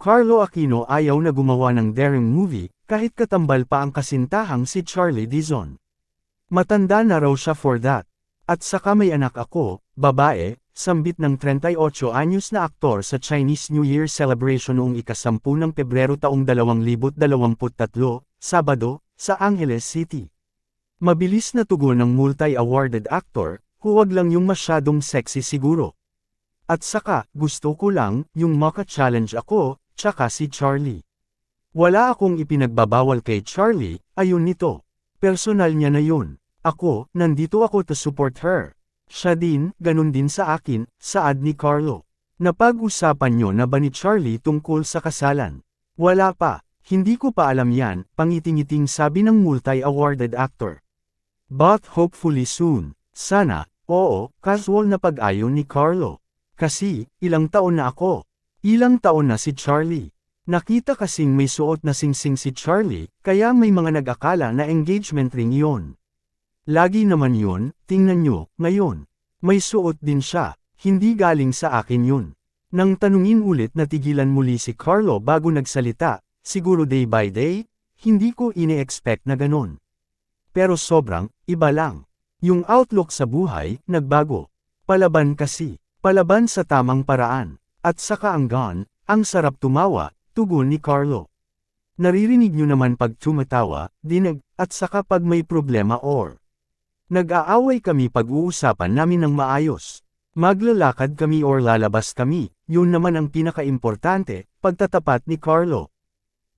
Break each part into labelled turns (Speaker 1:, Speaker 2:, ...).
Speaker 1: Carlo Aquino ayaw na gumawa ng daring movie, kahit katambal pa ang kasintahang si Charlie Dizon. Matanda na raw siya for that. At saka may anak ako, babae, sambit ng 38 anyos na aktor sa Chinese New Year celebration noong ikasampu ng Pebrero taong 2023, Sabado, sa Angeles City. Mabilis na tugon ng multi-awarded actor, huwag lang yung masyadong sexy siguro. At saka, gusto ko lang, yung maka-challenge ako, tsaka si Charlie. Wala akong ipinagbabawal kay Charlie, ayun nito. Personal niya na yun. Ako, nandito ako to support her. Siya din, ganun din sa akin, saad ni Carlo. Napag-usapan nyo na ba ni Charlie tungkol sa kasalan? Wala pa, hindi ko pa alam yan, pangiting-iting sabi ng multi-awarded actor. But hopefully soon, sana, oo, casual na pag-ayon ni Carlo. Kasi, ilang taon na ako. Ilang taon na si Charlie. Nakita kasing may suot na singsing si Charlie, kaya may mga nag-akala na engagement ring yon. Lagi naman yun, tingnan nyo, ngayon. May suot din siya, hindi galing sa akin yun. Nang tanungin ulit na tigilan muli si Carlo bago nagsalita, siguro day by day, hindi ko ine-expect na ganon. Pero sobrang, iba lang. Yung outlook sa buhay, nagbago. Palaban kasi, palaban sa tamang paraan. At saka ang gone, ang sarap tumawa, tugon ni Carlo. Naririnig nyo naman pag tumatawa, dinag, at saka pag may problema or Nag-aaway kami pag-uusapan namin ng maayos. Maglalakad kami or lalabas kami, yun naman ang pinaka-importante, pagtatapat ni Carlo.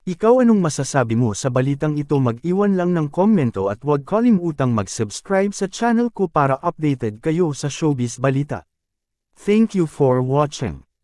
Speaker 1: Ikaw anong masasabi mo sa balitang ito mag-iwan lang ng komento at huwag kalimutang mag-subscribe sa channel ko para updated kayo sa showbiz balita. Thank you for watching.